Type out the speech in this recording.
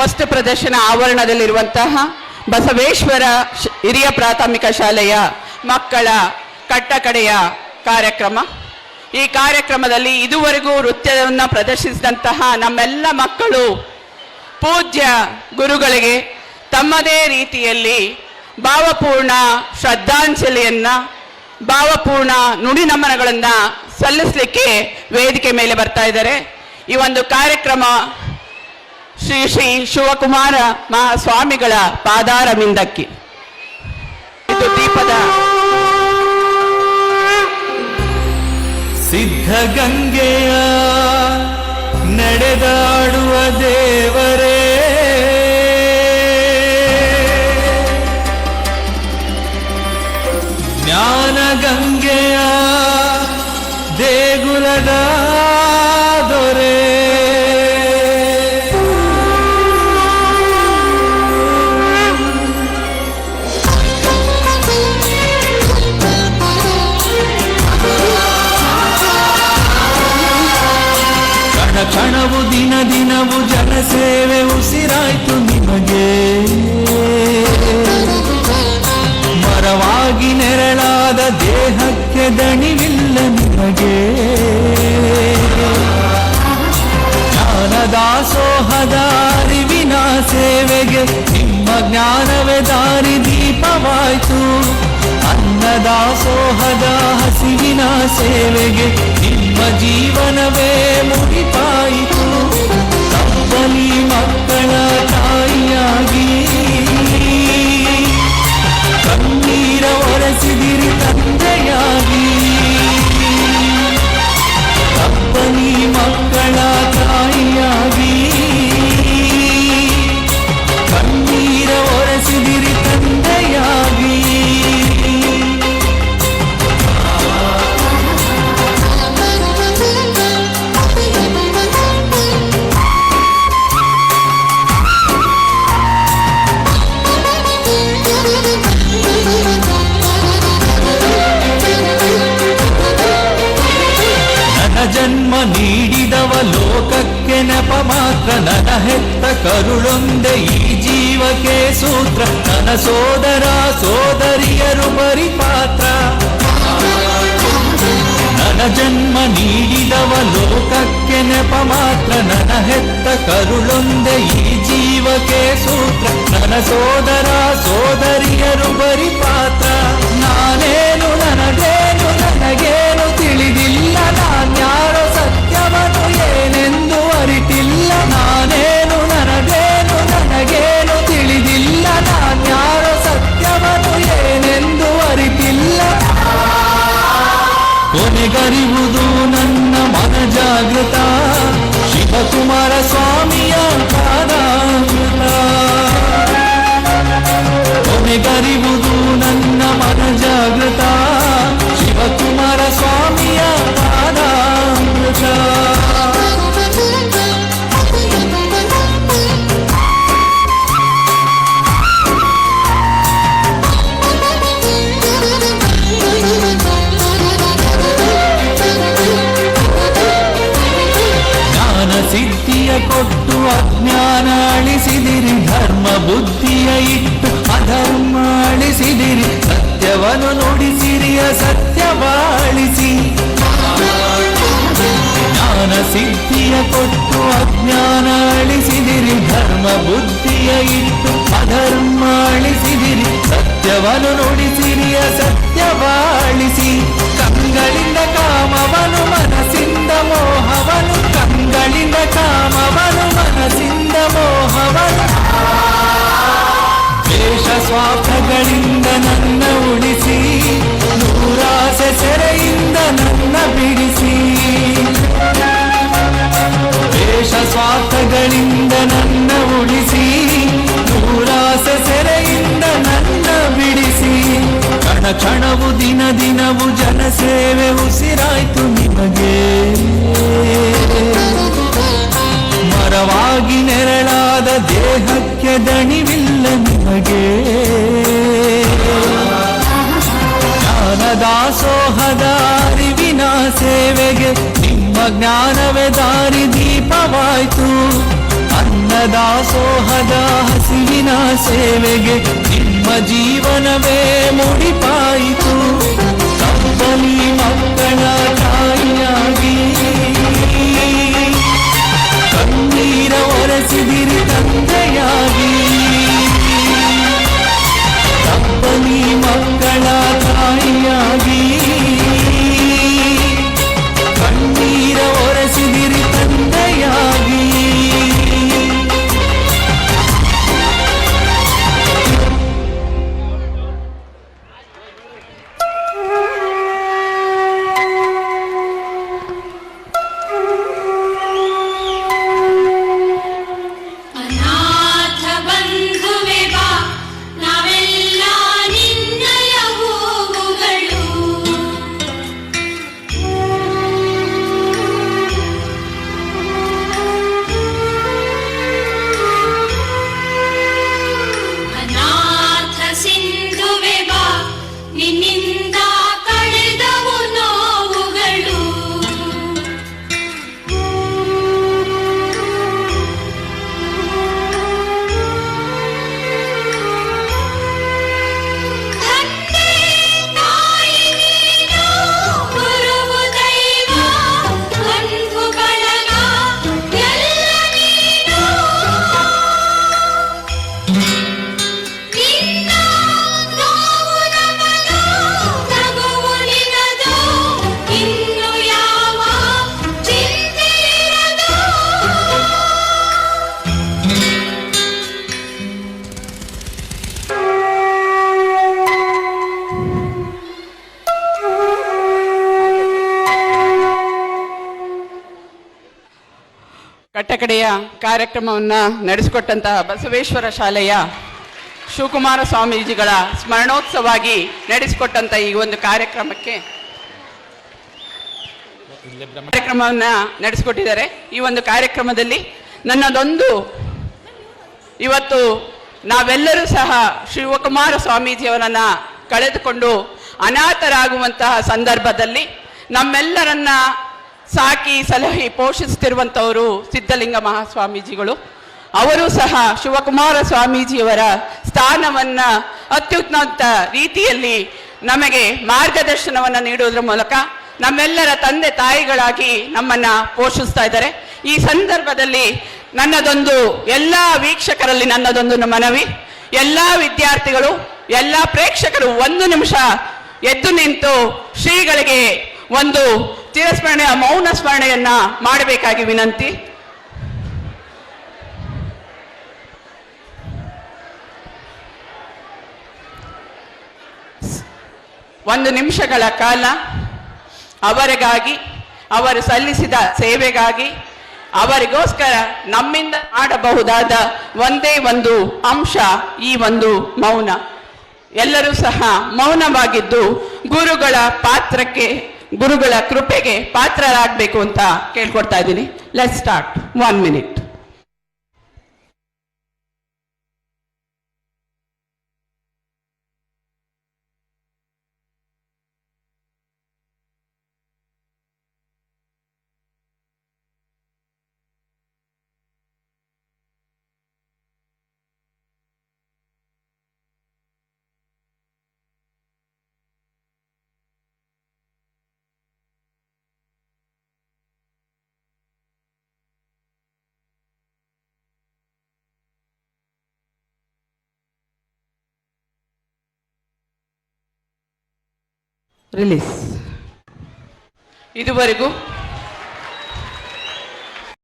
ವಸ್ತು ಪ್ರದರ್ಶನ ಆವರಣದಲ್ಲಿರುವಂತಹ ಬಸವೇಶ್ವರ ಹಿರಿಯ ಪ್ರಾಥಮಿಕ ಶಾಲೆಯ ಮಕ್ಕಳ ಕಟ್ಟಕಡೆಯ ಕಾರ್ಯಕ್ರಮ. ಈ ಕಾರ್ಯಕ್ರಮದಲ್ಲಿ ಇದುವರೆಗೂ ನೃತ್ಯವನ್ನು ಪ್ರದರ್ಶಿಸಿದಂತಹ ನಮ್ಮೆಲ್ಲ ಮಕ್ಕಳು ಪೂಜ್ಯ ಗುರುಗಳಿಗೆ ತಮ್ಮದೇ ರೀತಿಯಲ್ಲಿ ಭಾವಪೂರ್ಣ ಶ್ರದ್ಧಾಂಜಲಿಯನ್ನ, ಭಾವಪೂರ್ಣ ನುಡಿ ನಮನಗಳನ್ನ ಸಲ್ಲಿಸಲಿಕ್ಕೆ ವೇದಿಕೆ ಮೇಲೆ ಬರ್ತಾ ಇದ್ದಾರೆ. ಈ ಒಂದು ಕಾರ್ಯಕ್ರಮ ಶ್ರೀ ಶ್ರೀ ಶಿವಕುಮಾರ ಮಹಾಸ್ವಾಮಿಗಳ ಪಾದಾರ ಮಿಂದಕ್ಕಿ ಇದು ದೀಪದ ಸಿದ್ಧಗಂಗೆಯ ನಡೆದಾಡುವ ದೇವರೇ. ಜ್ಞಾನಗಂಗೆಯ ಕಣ ಕಣವು ದಿನ ದಿನವು ಜನಸೇವೆ ಉಸಿರಾಯ್ತು ನಿಮಗೆ. ಮರವಾಗಿ ನೆರಳಾದ ದೇಹಕ್ಕೆ ದಣಿವಿಲ್ಲ ನಿಮಗೆ. ಜ್ಞಾನದಾಸೋಹದ ಅರಿವಿನ ಸೇವೆಗೆ ನಿಮ್ಮ ಜ್ಞಾನವೇ ದಾರಿ ದೀಪವಾಯ್ತು. ಅನ್ನದಾಸೋಹದ ಹಸಿವಿನ ಸೇವೆಗೆ ನಿಮ್ಮ ಜೀವನವೇ ಮುಡಿಪಾಯಿತು ಲೋಕಕ್ಕೆ ನೆಪ ಮಾತ್ರ ಹೆತ್ತ ಕರುಳೊಂದೆ ಈ ಜೀವಕ್ಕೆ ಸೂತ್ರ. ನನ್ನ ಸೋದರ ಸೋದರಿಯರು ಪರಿಪಾತ್ರ. ನನ್ನ ಜನ್ಮ ನೀಡಿದವ ಲೋಕಕ್ಕೆ ನೆಪ ಮಾತ್ರ. ಹೆತ್ತ ಕರುಳೊಂದೆ ಈ ಜೀವಕ್ಕೆ ಸೂತ್ರ. ನನ್ನ ಸೋದರ ಸೋದರಿಯರು ಪರಿಪಾತ್ರ. ನಾನೇನು ನನಗೇನು ಅಳಿಸಿದಿರಿ ಧರ್ಮ ಬುದ್ಧಿಯ ಇಟ್ಟು ಅಧರ್ಮ ಅಳಿಸಿದಿರಿ ಸತ್ಯವನ್ನು ನುಡಿಸಿರಿಯ ಸತ್ಯ ಬಾಳಿಸಿ ಜ್ಞಾನ ಸಿದ್ಧಿಯ ಕೊಟ್ಟು ಅಜ್ಞಾನ ಅಳಿಸಿದಿರಿ ಧರ್ಮ ಬುದ್ಧಿಯ ಇಟ್ಟು ಅಧರ್ಮ ಅಳಿಸಿದಿರಿ ಸತ್ಯವನ್ನು ನುಡಿಸಿರಿಯ ಸತ್ಯ ಬಾಳಿಸಿ ಕಂಗಳಿಂದ ಕಾಮವನು ಮನಸ್ಸಿಂದ ಮೋಹವನು ಕಂಗಳಿಂದ ಕಾಮವನು ಮನಸ್ಸಿಂದ ನನ್ನ ಉಳಿಸಿ, ನೂರಾಸ ಸೆರೆಯಿಂದ ನನ್ನ ಬಿಡಿಸಿ. ಕಣ ಕ್ಷಣವು ದಿನ ದಿನವು ಜನಸೇವೆ ಉಸಿರಾಯ್ತು ನಿಮಗೆ. ಮರವಾಗಿ ನೆರಳಾದ ದೇಹಕ್ಕೆ ದಣಿವಿಲ್ಲ ನಿಮಗೆ. ದಾಸೋಹದ ಅರಿವಿನ ಸೇವೆಗೆ ನಿಮ್ಮ ಜ್ಞಾನವೇ ದಾರಿ ದೀಪವಾಯ್ತು. ಅನ್ನದಾಸೋಹದ ಹಸಿವಿನ ಸೇವೆಗೆ ನಿಮ್ಮ ಜೀವನವೇ ಮುಡಿಪಾಯಿತು. ತಪ್ಪಲಿ ಮಕ್ಕಳ ಕಟ್ಟಕಡೆಯ ಕಾರ್ಯಕ್ರಮವನ್ನು ನಡೆಸಿಕೊಟ್ಟಂತಹ ಬಸವೇಶ್ವರ ಶಾಲೆಯ ಶಿವಕುಮಾರ ಸ್ವಾಮೀಜಿಗಳ ಸ್ಮರಣೋತ್ಸವಾಗಿ ನಡೆಸಿಕೊಟ್ಟಂತ ಈ ಒಂದು ಕಾರ್ಯಕ್ರಮಕ್ಕೆ ಕಾರ್ಯಕ್ರಮವನ್ನು ನಡೆಸಿಕೊಟ್ಟಿದ್ದಾರೆ. ಈ ಒಂದು ಕಾರ್ಯಕ್ರಮದಲ್ಲಿ ನನ್ನದೊಂದು ಇವತ್ತು ನಾವೆಲ್ಲರೂ ಸಹ ಶಿವಕುಮಾರ ಸ್ವಾಮೀಜಿಯವರನ್ನ ಕಳೆದುಕೊಂಡು ಅನಾಥರಾಗುವಂತಹ ಸಂದರ್ಭದಲ್ಲಿ ನಮ್ಮೆಲ್ಲರನ್ನ ಸಾಕಿ ಸಲಹಿ ಪೋಷಿಸುತ್ತಿರುವಂಥವರು ಸಿದ್ಧಲಿಂಗ ಮಹಾಸ್ವಾಮೀಜಿಗಳು. ಅವರು ಸಹ ಶಿವಕುಮಾರ ಸ್ವಾಮೀಜಿಯವರ ಸ್ಥಾನವನ್ನ ಅತ್ಯುನ್ನತ ರೀತಿಯಲ್ಲಿ ನಮಗೆ ಮಾರ್ಗದರ್ಶನವನ್ನು ನೀಡುವುದರ ಮೂಲಕ ನಮ್ಮೆಲ್ಲರ ತಂದೆ ತಾಯಿಗಳಾಗಿ ನಮ್ಮನ್ನ ಪೋಷಿಸ್ತಾ ಇದ್ದಾರೆ. ಈ ಸಂದರ್ಭದಲ್ಲಿ ನನ್ನದೊಂದು, ಎಲ್ಲ ವೀಕ್ಷಕರಲ್ಲಿ ನನ್ನದೊಂದು ಮನವಿ. ಎಲ್ಲ ವಿದ್ಯಾರ್ಥಿಗಳು, ಎಲ್ಲ ಪ್ರೇಕ್ಷಕರು ಒಂದು ನಿಮಿಷ ಎದ್ದು ನಿಂತು ಶ್ರೀಗಳಿಗೆ ಒಂದು ಚಿರಸ್ಮರಣೆಯ ಮೌನ ಸ್ಮರಣೆಯನ್ನ ಮಾಡಬೇಕಾಗಿ ವಿನಂತಿ. ಒಂದು ನಿಮಿಷಗಳ ಕಾಲ ಅವರಿಗಾಗಿ, ಅವರು ಸಲ್ಲಿಸಿದ ಸೇವೆಗಾಗಿ, ಅವರಿಗೋಸ್ಕರ ನಮ್ಮಿಂದ ಮಾಡಬಹುದಾದ ಒಂದೇ ಒಂದು ಅಂಶ ಈ ಒಂದು ಮೌನ. ಎಲ್ಲರೂ ಸಹ ಮೌನವಾಗಿದ್ದು ಗುರುಗಳ ಪಾತ್ರಕ್ಕೆ ಗುರುಗಳ ಕೃಪೆಗೆ ಪಾತ್ರರಾಗಬೇಕು ಅಂತ ಕೇಳ್ಕೊಡ್ತಾ ಇದ್ದೀನಿ. Let start one minute release ಇದುವರೆಗೂ